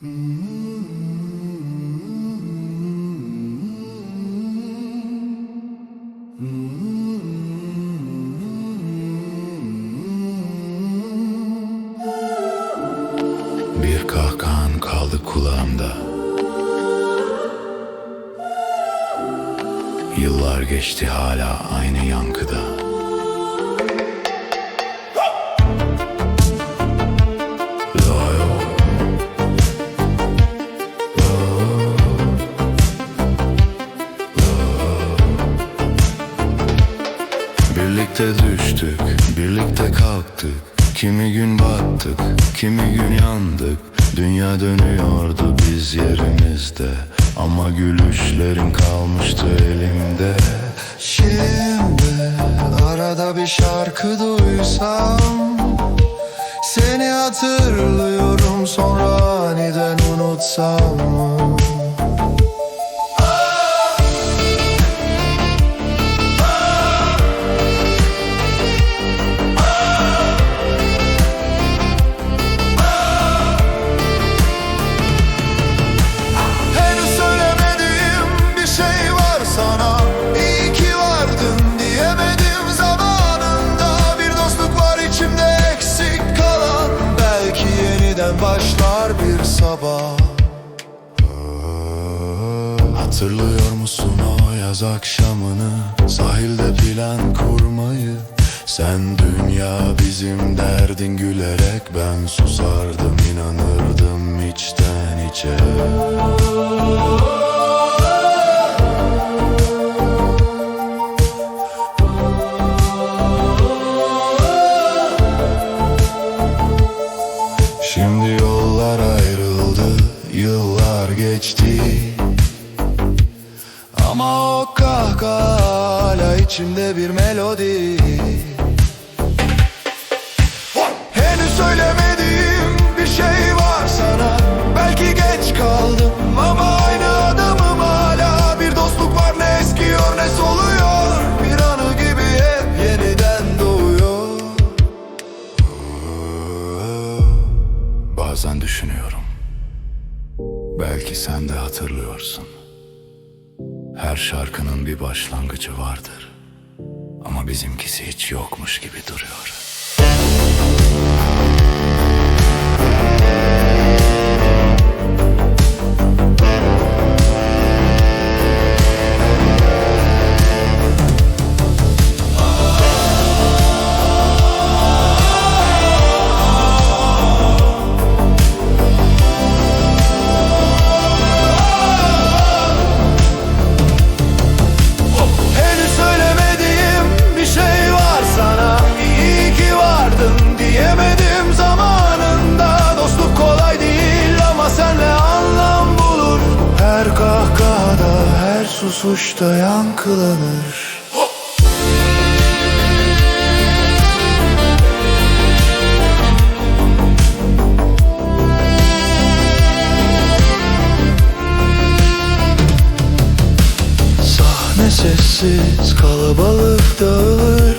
Bir kahkahan kaldı kulağımda. Yıllar geçti hala aynı yankıda Birlikte düştük, birlikte kalktık. Kimi gün battık, kimi gün yandık. Dünya dönüyordu biz yerimizde. Ama gülüşlerin kalmıştı elimde. Şimdi arada bir şarkı duysam Seni hatırlıyorum. Sonra aniden unutsam mı? Başlar bir sabah. Hatırlıyor musun o yaz akşamını? Sahilde plan kurmayı. Sen dünya bizim derdin gülerek Ben susardım inanırdım içten içe Ama o kahkaha hala içimde bir melodi. Henüz söylemediğim bir şey var sana. Belki geç kaldım ama aynı adamım hala. Bir dostluk var ne eskiyor ne soluyor. Bir anı gibi hep yeniden doğuyor. Bazen düşünüyorum. Belki sen de hatırlıyorsun Her şarkının bir başlangıcı vardır. Ama bizimkisi hiç yokmuş gibi duruyor her susuşta yankılanır. Sahne sessiz kalabalık dağılır.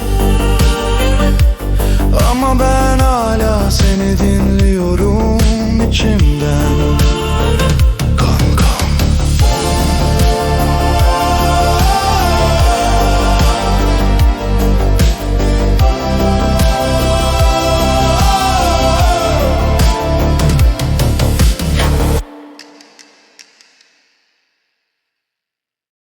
Ama ben hala seni